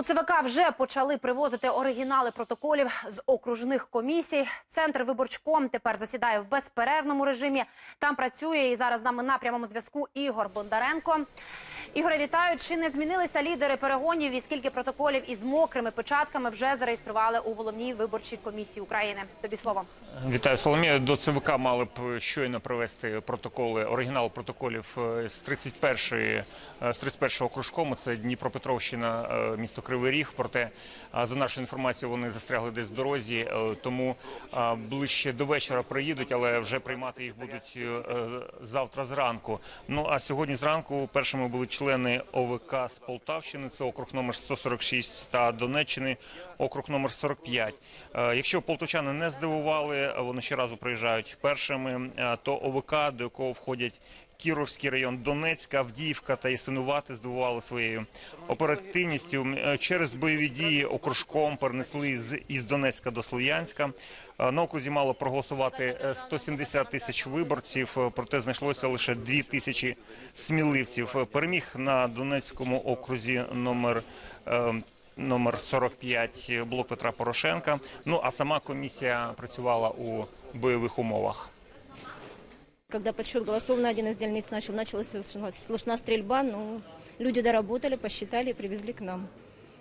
У ЦВК вже почали привозити оригінали протоколів з окружних комісій. Центр виборчком тепер засідає в безперервному режимі. Там працює і зараз з нами на прямому зв'язку Ігор Бондаренко. Ігоре, вітаю. Чи не змінилися лідери перегонів і скільки протоколів із мокрими печатками вже зареєстрували у головній виборчій комісії України? Тобі слово. Вітаю Соломія. До ЦВК мали б щойно привести протоколи, оригінал протоколів е, з 31-ї, е, з 31-го окружкому. Це Дніпропетровщина, е, місто Кривий Ріг. Проте, за нашою інформацією, вони застрягли десь в дорозі, е, тому ближче до вечора приїдуть, але вже приймати їх будуть е, завтра зранку. Ну а сьогодні зранку першими були члени ОВК з Полтавщини. Це округ номер 146 та Донеччини, округ номер 45. Е, Якщо полтавчани не здивували, вони ще разу приїжджають першими. То ОВК, до якого входять Кіровський район, Донецька, Авдіївка та Ясинувати здивували своєю оперативністю. Е, Через бойові дії окружком перенесли з із Донецька до Слов'янська. Е, На окрузі мало проголосувати е, 170 тисяч виборців, е, проте знайшлося лише 2 тисячі сміливців. Е, Переміг на Донецькому окрузі номер. е, Номер 45 блок Петра Порошенка. Ну а сама комісія працювала у бойових умовах. Когда подсчет голосов на один из дельниц начал, началась слышна, стрельба, но люди доработали, посчитали и привезли к нам.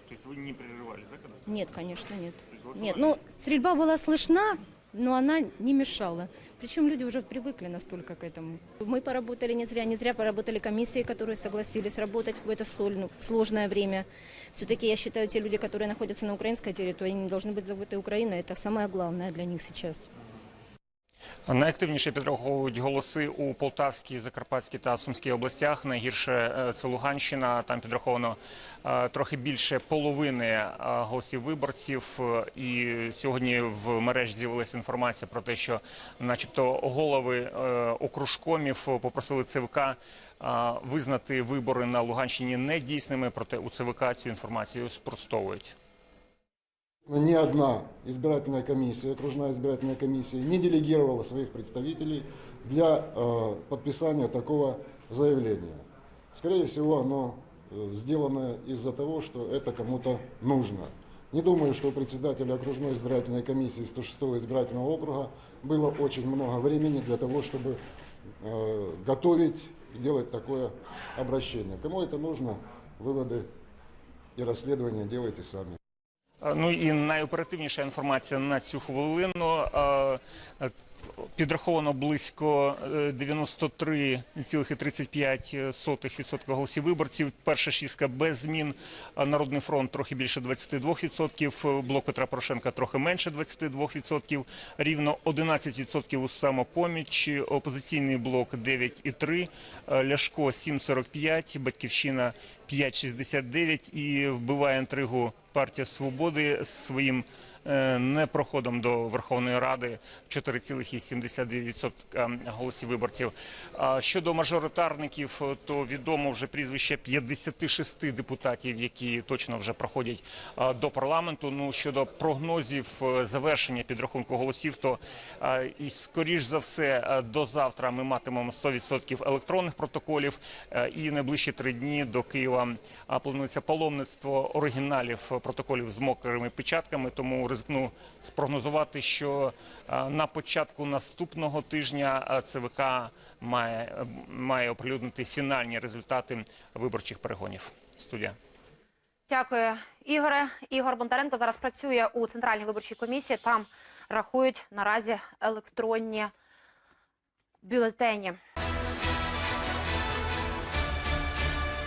Тобто ви не переривали, так? Нет, конечно, нет. Нет, ну, стрельба была слышна, но она не мешала. Причем люди уже привыкли настолько к этому. Мы поработали не зря, не зря поработали комиссии, которые согласились работать в это соль- сложное время. Все-таки я считаю, те люди, которые находятся на украинской территории, они не должны быть забыты Украиной. Это самое главное для них сейчас. Найактивніше підраховують голоси у Полтавській, Закарпатській та Сумській областях. Найгірше е, це Луганщина. Там підраховано е, трохи більше половини е, голосів виборців. І сьогодні в мережі з'явилася інформація про те, що, начебто, голови окружкомів попросили ЦВК визнати вибори на Луганщині недійсними. Проте у ЦВК цю інформацію спростовують. Ни одна избирательная комиссия, окружная избирательная комиссия не делегировала своих представителей для э, подписания такого заявления. Скорее всего, оно э, сделано из-за того, что это кому-то нужно. Не думаю, что у председателя окружной избирательной комиссии 106 избирательного округа было очень много времени для того, чтобы э, готовить делать такое обращение. Кому это нужно, выводы и расследования делайте сами. Е, Ну і найоперативніша інформація на цю хвилину. Е, е, Підраховано близько е, 93,35% голосів виборців. Перша шістка без змін. Народний фронт трохи більше 22%. Блок Петра Порошенка трохи менше 22%. Рівно 11% у самопоміч. Опозиційний блок 9,3%. е, Ляшко 7,45%. Батьківщина 5,69% і вбиває інтригу партія свободи своїм е, непроходом до Верховної Ради 4,72% голосів виборців. Щодо мажоритарників, то відомо вже прізвище 56 депутатів, які точно вже проходять е, до парламенту. Ну щодо прогнозів е, завершення підрахунку голосів, то і скоріш за все до завтра ми матимемо 100% електронних протоколів. І найближчі три дні до Києва планується паломництво оригіналів протоколів з мокрими печатками. Тому ризикну спрогнозувати, що е, на початку наступного тижня е, ЦВК має, має оприлюднити фінальні результати виборчих перегонів. Студія. Дякую, Ігоре. Ігор Бондаренко зараз працює у центральній виборчій комісії. Там рахують наразі електронні бюлетені.